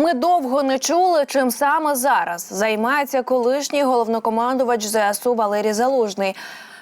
Ми довго не чули, чим саме зараз займається колишній головнокомандувач ЗСУ Валерій Залужний.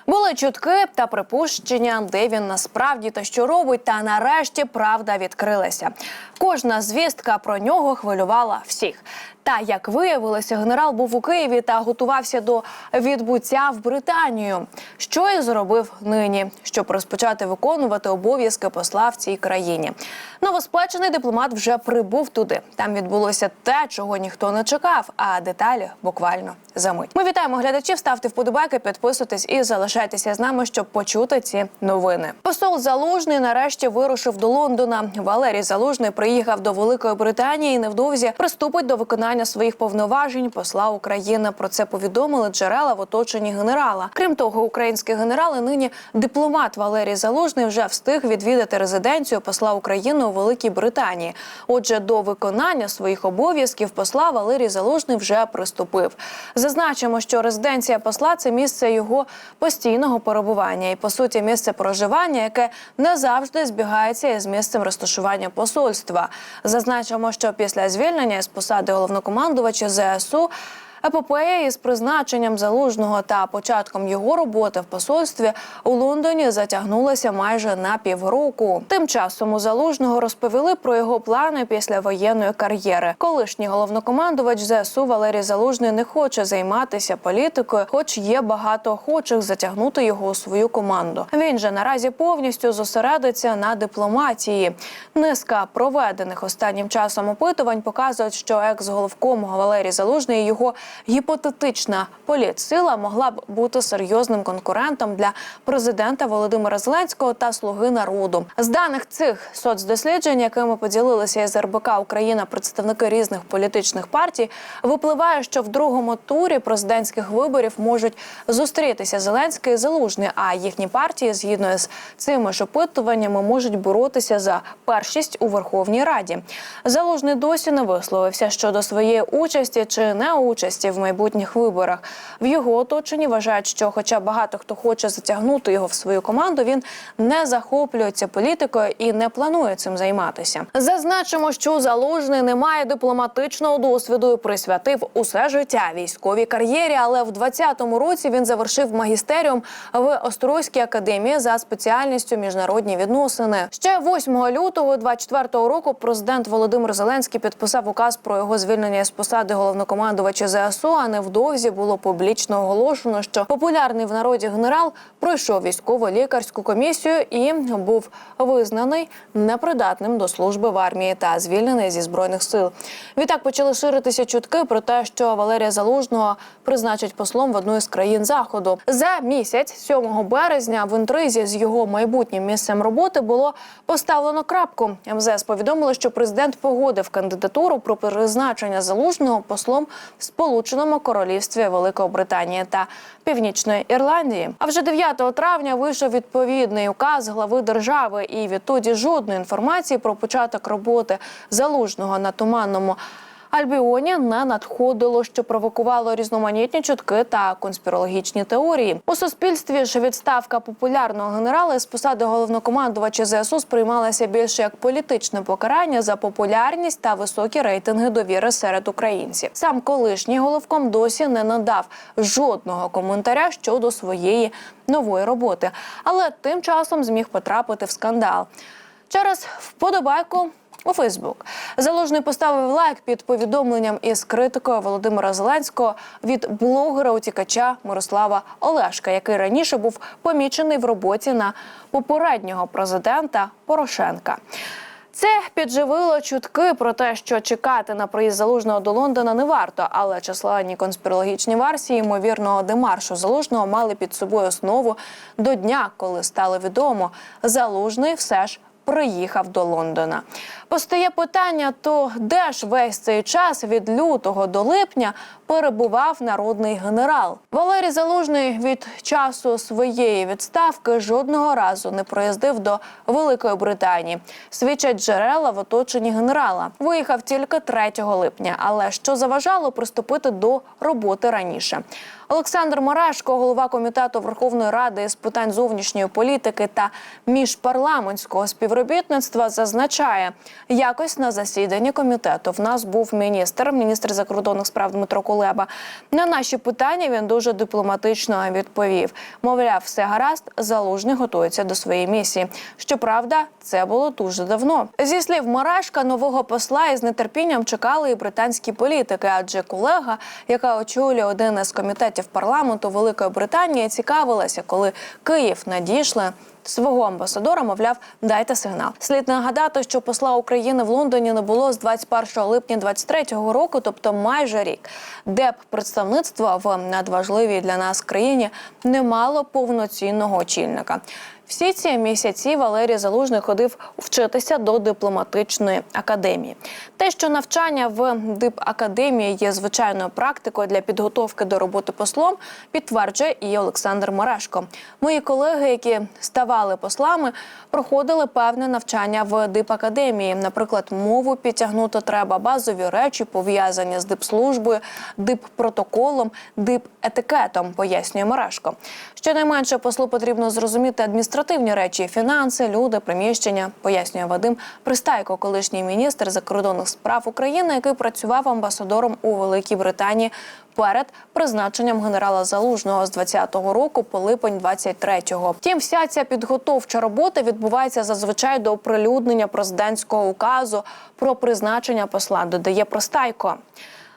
Були чутки та припущення, де він насправді та що робить. Та нарешті правда відкрилася. Кожна звістка про нього хвилювала всіх. Та як виявилося, генерал був у Києві та готувався до відбуття в Британію. Що і зробив нині, щоб розпочати виконувати обов'язки посла в цій країні. Новоспечений дипломат вже прибув туди. Там відбулося те, чого ніхто не чекав. А деталі буквально за мить. Ми вітаємо глядачів. Ставте вподобайки, підписуйтесь і залишайтеся з нами, щоб почути ці новини. Посол Залужний нарешті вирушив до Лондона. Валерій Залужний приїхав до Великої Британії і невдовзі приступить до виконання своїх повноважень посла України. Про це повідомили джерела в оточенні генерала. Крім того, українські генерали нині дипломат Валерій Залужний вже встиг відвідати резиденцію посла України у Великій Британії. Отже, до виконання своїх обов'язків посла Валерій Залужний вже приступив. Зазначимо, що резиденція посла це місце його постійного перебування і по суті місце проживання, яке не завжди збігається із місцем розташування посольства. Зазначимо, що після звільнення з посади головнокомандувача ЗСУ. Епопея із призначенням залужного та початком його роботи в посольстві у Лондоні затягнулася майже на півроку. Тим часом у залужного розповіли про його плани після воєнної кар'єри. Колишній головнокомандувач ЗСУ Валерій Залужний не хоче займатися політикою, хоч є багато охочих затягнути його у свою команду. Він же наразі повністю зосередиться на дипломатії. Низка проведених останнім часом опитувань показують, що екс-головком Валерій Залужний його гіпотетична політсила могла б бути серйозним конкурентом для президента Володимира Зеленського та Слуги народу. З даних цих соцдосліджень, якими поділилися із РБК Україна представники різних політичних партій, випливає, що в другому турі президентських виборів можуть зустрітися Зеленський і Залужний. А їхні партії, згідно з цими ж опитуваннями, можуть боротися за першість у Верховній Раді. Залужний досі не висловився щодо своєї участі чи не участі в майбутніх виборах. В його оточенні вважають, що, хоча багато хто хоче затягнути його в свою команду, він не захоплюється політикою і не планує цим займатися. Зазначимо, що залужний не має дипломатичного досвіду і присвятив усе життя військовій кар'єрі. Але в 20-му році він завершив магістеріум в Острозькій академії за спеціальністю міжнародні відносини. Ще 8 лютого 24-го року президент Володимир Зеленський підписав указ про його звільнення з посади головнокомандувача ЗСУ. А невдовзі було публічно оголошено, що популярний в народі генерал пройшов військово-лікарську комісію і був визнаний непридатним до служби в армії та звільнений зі збройних сил. Відтак почали ширитися чутки про те, що Валерія Залужного призначать послом в одну із країн заходу. За місяць, 7 березня, в інтризі з його майбутнім місцем роботи було поставлено крапку. МЗС повідомило, що президент погодив кандидатуру про призначення залужного послом в Сполученому Королівстві Великої Британії та Північної Ірландії. А вже 9 травня вийшов відповідний указ глави держави, і відтоді жодної інформації про початок роботи залужного на туманному. Альбіоні не надходило, що провокувало різноманітні чутки та конспірологічні теорії. У суспільстві ж відставка популярного генерала з посади головнокомандувача ЗСУ сприймалася більше як політичне покарання за популярність та високі рейтинги довіри серед українців. Сам колишній головком досі не надав жодного коментаря щодо своєї нової роботи, але тим часом зміг потрапити в скандал через вподобайку у Фейсбук. Залужний поставив лайк під повідомленням із критикою Володимира Зеленського від блогера утікача Мирослава Олешка, який раніше був помічений в роботі на попереднього президента Порошенка. Це підживило чутки про те, що чекати на приїзд залужного до Лондона не варто, але численні конспірологічні версії ймовірного демаршу залужного мали під собою основу до дня, коли стало відомо, залужний все ж приїхав до Лондона. Постає питання: то де ж весь цей час від лютого до липня перебував народний генерал? Валерій Залужний від часу своєї відставки жодного разу не проїздив до Великої Британії. Свідчать джерела в оточенні генерала. Виїхав тільки 3 липня, але що заважало приступити до роботи раніше. Олександр Морешко, голова комітету Верховної Ради з питань зовнішньої політики та міжпарламентського співробітництва зазначає, якось на засіданні комітету в нас був міністр, міністр закордонних справ Дмитро Кулеба. На наші питання він дуже дипломатично відповів. Мовляв, все гаразд, залужний готується до своєї місії. Щоправда, це було дуже давно. Зі слів Марашка, нового посла із нетерпінням чекали і британські політики, адже колега, яка очолює один із комітетів парламенту Великої Британії, цікавилася, коли Київ надійшли. Свого амбасадора, мовляв, дайте сигнал. Слід нагадати, що посла України в Лондоні не було з 21 липня 23-го року, тобто майже рік. Деп представництва в надважливій для нас країні не мало повноцінного очільника. Всі ці місяці Валерій Залужний ходив вчитися до дипломатичної академії. Те, що навчання в дипакадемії є звичайною практикою для підготовки до роботи послом, підтверджує і Олександр Марешко. Мої колеги, які ставали послами, проходили певне навчання в дипакадемії. Наприклад, мову підтягнути треба, базові речі пов'язані з дипслужбою, диппротоколом, дипетикетом, пояснює Марешко. Щонайменше послу потрібно зрозуміти адміністративні речі, фінанси, люди, приміщення, пояснює Вадим Пристайко, колишній міністр закордонних справ України, який працював амбасадором у Великій Британії перед призначенням генерала Залужного з 20-го року по липень 23-го. Втім, вся ця підготовча робота відбувається зазвичай до оприлюднення президентського указу про призначення посла. Додає Пристайко.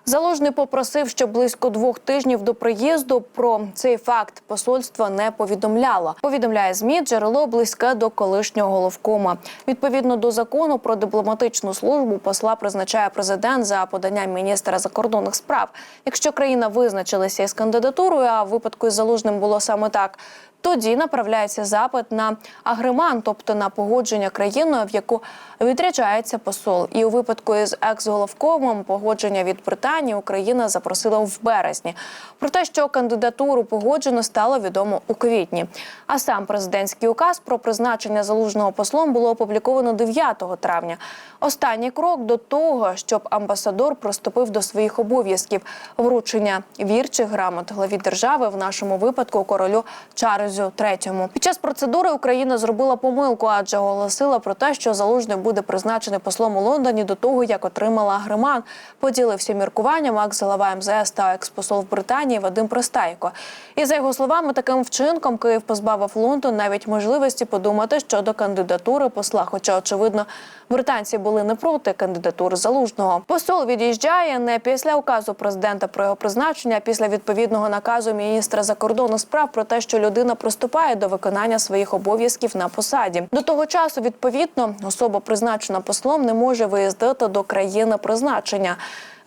Залужний попросив, щоб близько двох тижнів до приїзду про цей факт посольство не повідомляло. Повідомляє змі джерело близьке до колишнього головкома. Відповідно до закону про дипломатичну службу посла призначає президент за поданням міністра закордонних справ. Якщо країна визначилася із кандидатурою, а в випадку із залужним було саме так. Тоді направляється запит на агреман, тобто на погодження країною, в яку відряджається посол. І у випадку із екс-головкомом погодження від Британії Україна запросила в березні. Про те, що кандидатуру погоджено, стало відомо у квітні. А сам президентський указ про призначення залужного послом було опубліковано 9 травня. Останній крок до того, щоб амбасадор приступив до своїх обов'язків вручення вірчих грамот главі держави в нашому випадку королю Чарльзу III. Під час процедури Україна зробила помилку, адже оголосила про те, що залужний буде призначений послом у Лондоні до того, як отримала гриман. Поділився міркуванням екс-глава МЗС та екс-посол в Британії Вадим Пристайко. І за його словами, таким вчинком Київ позбавив Лондон навіть можливості подумати щодо кандидатури посла. Хоча, очевидно, британці були не проти кандидатури залужного. Посол від'їжджає не після указу президента про його призначення, а після відповідного наказу міністра закордонних справ про те, що людина приступає до виконання своїх обов'язків на посаді. До того часу, відповідно, особа призначена послом не може виїздити до країни призначення.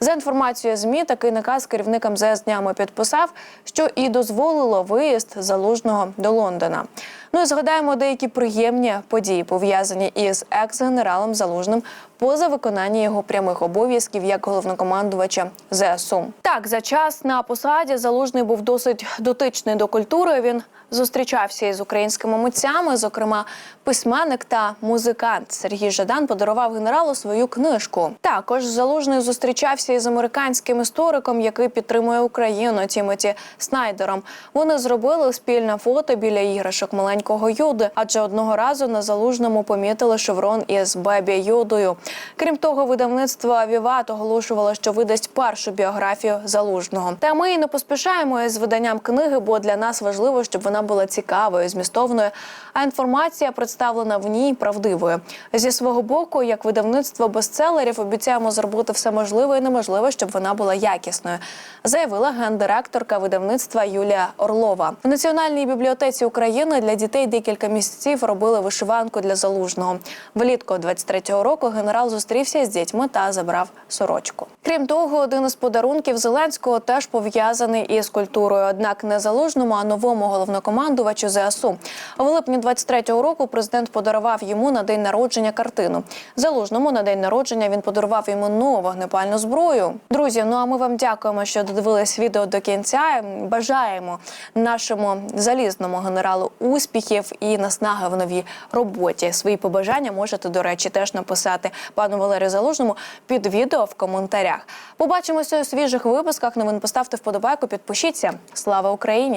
За інформацією змі, такий наказ керівник МЗС днями підписав, що і дозволило виїзд залужного до Лондона. Ну і згадаємо деякі приємні події, пов'язані із екс-генералом залужним поза виконання його прямих обов'язків як головнокомандувача ЗСУ. Так, за час на посаді залужний був досить дотичний до культури. Він зустрічався із українськими митцями, зокрема письменник та музикант Сергій Жадан подарував генералу свою книжку. Також залужний зустрічався із американським істориком, який підтримує Україну Тімоті Снайдером. Вони зробили спільне фото біля іграшок маленького Юди, адже одного разу на залужному помітили шеврон із Бебі Юдою. Крім того, видавництво Віват оголошувало, що видасть першу біографію залужного. Та ми і не поспішаємо із виданням книги, бо для нас важливо, щоб вона була цікавою, змістовною. А інформація представлена в ній правдивою. Зі свого боку, як видавництво бестселерів, обіцяємо зробити все можливе і неможливе, щоб вона була якісною, заявила гендиректорка видавництва Юлія Орлова. В Національній бібліотеці України для дітей декілька місяців робили вишиванку для залужного. Влітку 23-го року генерал зустрівся з дітьми та забрав сорочку. Крім того, один із подарунків Зеленського теж пов'язаний із культурою. Однак не залужному, а новому головнокомандувачу ЗСУ. В липні 23-го року президент подарував йому на день народження картину. Залужному на день народження він подарував йому нову вогнепальну зброю. Друзі, ну а ми вам дякуємо, що додивились відео до кінця. Бажаємо нашому залізному генералу успіхів і наснаги в новій роботі. Свої побажання можете, до речі, теж написати пану Валерію Залужному під відео в коментарях. Побачимося у свіжих випусках. Новин поставте вподобайку, підпишіться. Слава Україні!